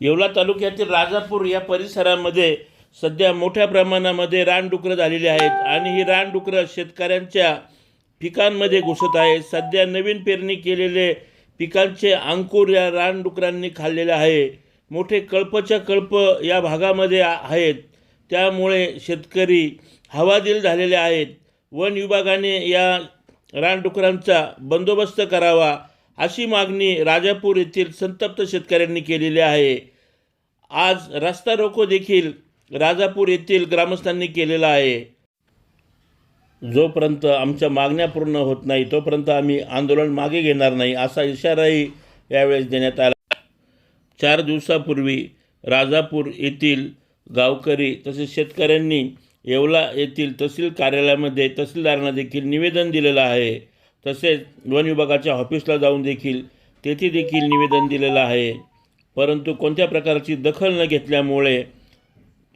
येवला तालुक्यातील राजापूर या परिसरामध्ये सध्या मोठ्या प्रमाणामध्ये रानडुकरं झालेली आहेत आणि ही रानडुकरं शेतकऱ्यांच्या पिकांमध्ये घुसत आहे सध्या नवीन पेरणी केलेले पिकांचे अंकुर या रानडुकरांनी खाल्लेले आहे. मोठे कळपच्या कळप या भागामध्ये आहेत. त्यामुळे शेतकरी हवादिल झालेले आहेत. वन विभागाने या रानडुकरांचा बंदोबस्त करावा अशी मागणी राजापूर येथील संतप्त शेतकऱ्यांनी केलेली आहे. आज रस्ता रोको देखील राजापूर येथील ग्रामस्थांनी केलेला आहे. जोपर्यंत आमच्या मागण्या पूर्ण होत नाही तोपर्यंत आम्ही आंदोलन मागे घेणार नाही असा इशाराही यावेळेस देण्यात आला. चार दिवसापूर्वी राजापूर येथील गावकरी तसेच शेतकऱ्यांनी येवला येथील तहसील कार्यालयामध्ये तहसीलदारांना देखील निवेदन दिलेलं आहे. तसेच वन विभागाच्या ऑफिसला जाऊन देखील तेथे देखील निवेदन दिलेलं आहे. परंतु कोणत्या प्रकारची दखल न घेतल्यामुळे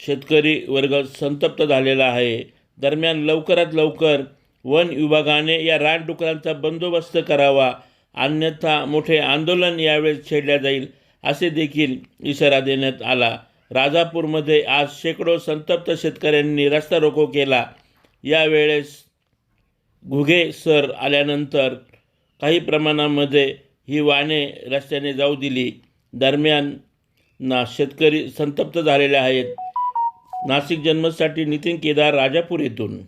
शेतकरी वर्ग संतप्त झालेला आहे. दरम्यान लवकरात लवकर वन विभागाने या रानडुकरांचा बंदोबस्त करावा अन्यथा मोठे आंदोलन यावेळेस छेडल्या जाईल असे देखील इशारा देण्यात आला. राजापूरमध्ये आज शेकडो संतप्त शेतकऱ्यांनी रस्ता रोको केला. यावेळेस घुगे सर आल्यानंतर काही प्रमाणामध्ये ही वाहने रस्त्याने जाऊ दिली. दरम्यान ना शेतकरी संतप्त झालेले आहेत. नाशिक जन्मसाठी नितीन केदार राजापूर येथून